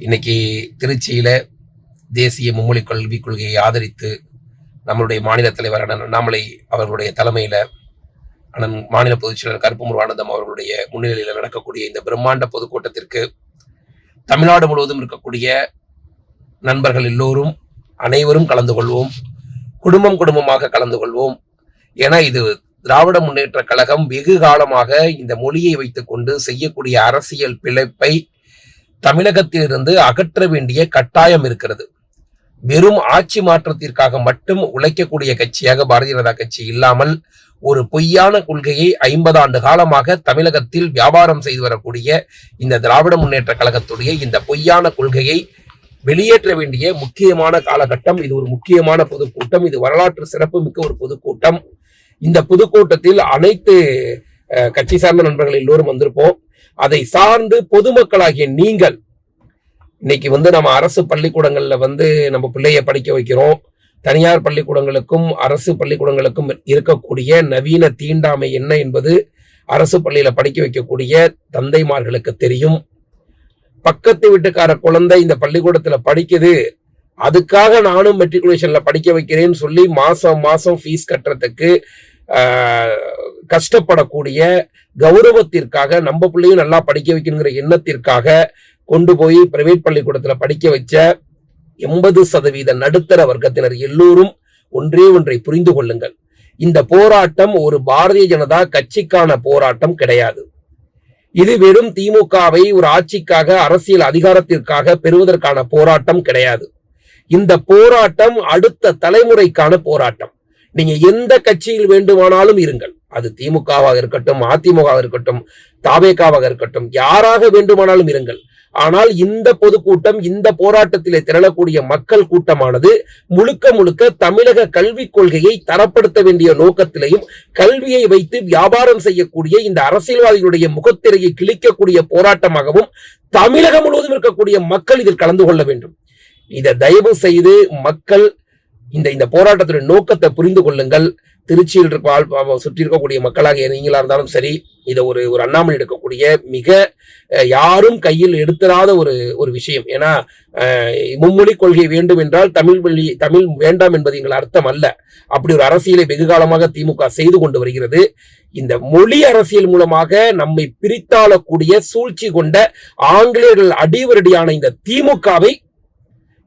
இன்னைக்கு திருச்சியில தேசிய மும்மொழி கல்விக் கொள்கையை ஆதரித்து நம்மளுடைய மாநில தலைவர் அண்ணன் அண்ணாமலை அவர்களுடைய தலைமையில அண்ணன் மாநில பொதுச் செயலர் கருப்பு முருகானந்தம் அவர்களுடைய முன்னிலையில் நடக்கக்கூடிய இந்த பிரம்மாண்ட பொதுக்கூட்டத்திற்கு தமிழ்நாடு முழுவதும் இருக்கக்கூடிய நண்பர்கள் எல்லோரும் அனைவரும் கலந்து கொள்வோம். குடும்பம் குடும்பமாக கலந்து கொள்வோம். ஏன்னா இது திராவிட முன்னேற்ற கழகம் வெகு காலமாக இந்த மொழியை வைத்துக்கொண்டு செய்யக்கூடிய அரசியல் பிழைப்பை தமிழகத்திலிருந்து அகற்ற வேண்டிய கட்டாயம் இருக்கிறது. வெறும் ஆட்சி மாற்றத்திற்காக மட்டும் உழைக்கக்கூடிய கட்சியாக பாரதிய ஜனதா கட்சி இல்லாமல் ஒரு பொய்யான கொள்கையை ஐம்பது ஆண்டு காலமாக தமிழகத்தில் வியாபாரம் செய்து வரக்கூடிய இந்த திராவிட முன்னேற்ற கழகத்துடைய இந்த பொய்யான கொள்கையை வெளியேற்ற வேண்டிய முக்கியமான காலகட்டம் இது ஒரு முக்கியமான பொதுக்கூட்டம் இது வரலாற்று சிறப்புமிக்க ஒரு பொதுக்கூட்டம். இந்த பொதுக்கூட்டத்தில் அனைத்து கட்சி சார்ந்த நண்பர்கள் எல்லோரும் வந்திருப்போம். அதை சார்ந்து பொதுமக்களாகிய நீங்கள் இன்னைக்கு வந்து நம்ம அரசு பள்ளிக்கூடங்கள்ல வந்து நம்ம பிள்ளைய படிக்க வைக்கிறோம். தனியார் பள்ளிக்கூடங்களுக்கும் அரசு பள்ளிக்கூடங்களுக்கும் இருக்கக்கூடிய நவீன தீண்டாமை என்ன என்பது அரசு பள்ளியில படிக்க வைக்கக்கூடிய தந்தைமார்களுக்கு தெரியும். பக்கத்து வீட்டுக்கார குழந்தை இந்த பள்ளிக்கூடத்துல படிக்குது அதுக்காக நானும் மெட்ரிகுலேஷன்ல படிக்க வைக்கிறேன்னு சொல்லி மாசம் மாசம் ஃபீஸ் கட்டுறதுக்கு கஷ்டப்படக்கூடிய கௌரவத்திற்காக நம்ம பிள்ளையும் நல்லா படிக்க வைக்கணுங்கிற எண்ணத்திற்காக கொண்டு போய் பிரைவேட் பள்ளிக்கூடத்தில் படிக்க வச்ச எண்பது சதவீத நடுத்தர வர்க்கத்தினர் எல்லோரும் ஒன்றே ஒன்றை புரிந்து கொள்ளுங்கள். இந்த போராட்டம் ஒரு பாரதிய ஜனதா கட்சிக்கான போராட்டம் கிடையாது. இது வெறும் திமுகவை ஒரு ஆட்சிக்காக அரசியல் அதிகாரத்திற்காக பெறுவதற்கான போராட்டம் கிடையாது. இந்த போராட்டம் அடுத்த தலைமுறைக்கான போராட்டம். நீங்க எந்த கட்சியில் வேண்டுமானாலும் இருங்கள். அது திமுகவாக இருக்கட்டும் அதிமுகவாக இருக்கட்டும் தாவேகாவாக இருக்கட்டும் யாராக வேண்டுமானாலும் இருங்கள். ஆனால் இந்த பொதுக்கூட்டம் இந்த போராட்டத்திலே திரளக்கூடிய மக்கள் கூட்டமானது முழுக்க முழுக்க தமிழக கல்விக் கொள்கையை தரப்படுத்த வேண்டிய நோக்கத்திலையும் கல்வியை வைத்து வியாபாரம் செய்யக்கூடிய இந்த அரசியல்வாதிகளுடைய முகத்திரையை கிழிக்கக்கூடிய போராட்டமாகவும் தமிழகம் முழுவதும் இருக்கக்கூடிய மக்கள் இதில் கலந்து கொள்ள வேண்டும். இதை தயவு செய்து மக்கள் இந்த இந்த போராட்டத்துடைய நோக்கத்தை புரிந்து கொள்ளுங்கள். திருச்சியில் இருக்க சுற்றி இருக்கக்கூடிய மக்களாக நீங்களா இருந்தாலும் சரி இதை ஒரு ஒரு அண்ணாமலை எடுக்கக்கூடிய மிக யாரும் கையில் எடுத்தராத ஒரு ஒரு விஷயம். ஏன்னா மும்மொழி கொள்கை வேண்டும் என்றால் தமிழ் வழி தமிழ் வேண்டாம் என்பது எங்கள் அர்த்தம் அல்ல. அப்படி ஒரு அரசியலை வெகு காலமாக திமுக செய்து கொண்டு வருகிறது. இந்த மொழி அரசியல் மூலமாக நம்மை பிரித்தாளக்கூடிய சூழ்ச்சி கொண்ட ஆங்கிலேயர்கள் அடிவரடியான இந்த திமுகவை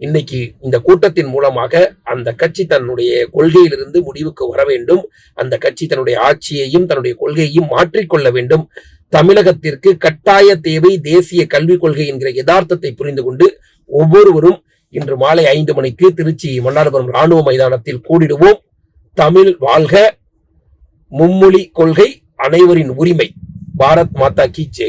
இன்னைக்கு இந்த கூட்டத்தின் மூலமாக அந்த கட்சி தன்னுடைய கொள்கையிலிருந்து முடிவுக்கு வர வேண்டும். அந்த கட்சி தன்னுடைய ஆட்சியையும் தன்னுடைய கொள்கையையும் மாற்றிக்கொள்ள வேண்டும். தமிழகத்திற்கு கட்டாய தேவை தேசிய கல்விக் கொள்கை என்கிற யதார்த்தத்தை புரிந்து கொண்டு ஒவ்வொருவரும் இன்று மாலை ஐந்து மணிக்கு திருச்சி மன்னார்புரம் ராணுவ மைதானத்தில் கூடிடுவோம். தமிழ் வாழ்க. மும்மொழி கொள்கை அனைவரின் உரிமை. பாரத் மாதா கீச்சே